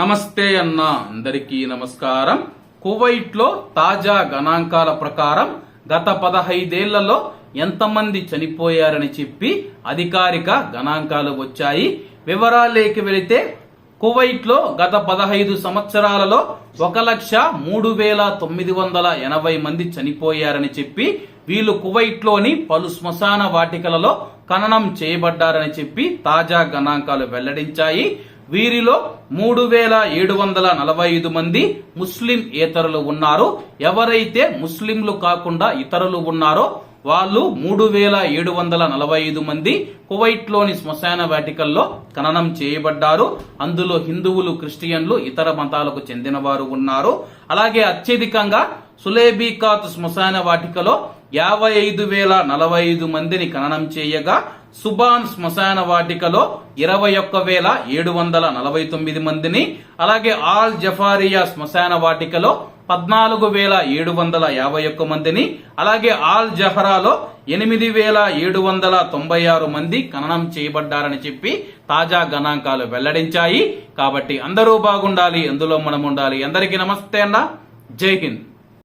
నమస్తే అన్న. అందరికీ నమస్కారం. కువైట్లో తాజా గణాంకాల ప్రకారం గత పదహైదేళ్ళలో ఎంతమంది చనిపోయారని చెప్పి అధికారిక గణాంకాలు వచ్చాయి. వివరాలేకి వెళితే కువైట్లో గత పదహైదు సంవత్సరాలలో ఒక లక్ష మూడు వేల తొమ్మిది వందల ఎనభై మంది చనిపోయారని చెప్పి వీళ్ళు కువైట్లోని పలు శ్మశాన వాటికలలో ఖననం చేయబడ్డారని చెప్పి తాజా గణాంకాలు వెల్లడించాయి. వీరిలో మూడు వేల ఏడు వందల నలభై ఐదు మంది ముస్లిం ఏతరులు ఉన్నారు. ఎవరైతే ముస్లింలు కాకుండా ఇతరులు ఉన్నారో వాళ్ళు మూడు వేల ఏడు వందల నలభై ఐదు మంది కువైట్లోని శ్మశాన వాటికల్లో ఖననం చేయబడ్డారు. అందులో హిందువులు క్రిస్టియన్లు ఇతర మతాలకు చెందినవారు ఉన్నారు. అలాగే అత్యధికంగా సులేబీకాత్ శ్మశాన వాటికలో యాభై ఐదు వేల నలభై ఐదు మందిని ఖననం చేయగా సుబాన్ శ్మశాన వాటికలో ఇరవై ఒక్క వేల ఏడు వందల నలభై తొమ్మిది మందిని అలాగే ఆల్ జఫారియా శ్మశాన వాటికలో పద్నాలుగు వేల ఏడు వందల యాభై ఒక్క మందిని అలాగే ఆల్ జహరాలో ఎనిమిది వేల ఏడు వందల తొంభై ఆరు మంది ఖననం చేయబడ్డారని చెప్పి తాజా గణాంకాలు వెల్లడించాయి. కాబట్టి అందరూ బాగుండాలి అందులో మనం ఉండాలి అందరికీ నమస్తే అన్న. జై హింద్.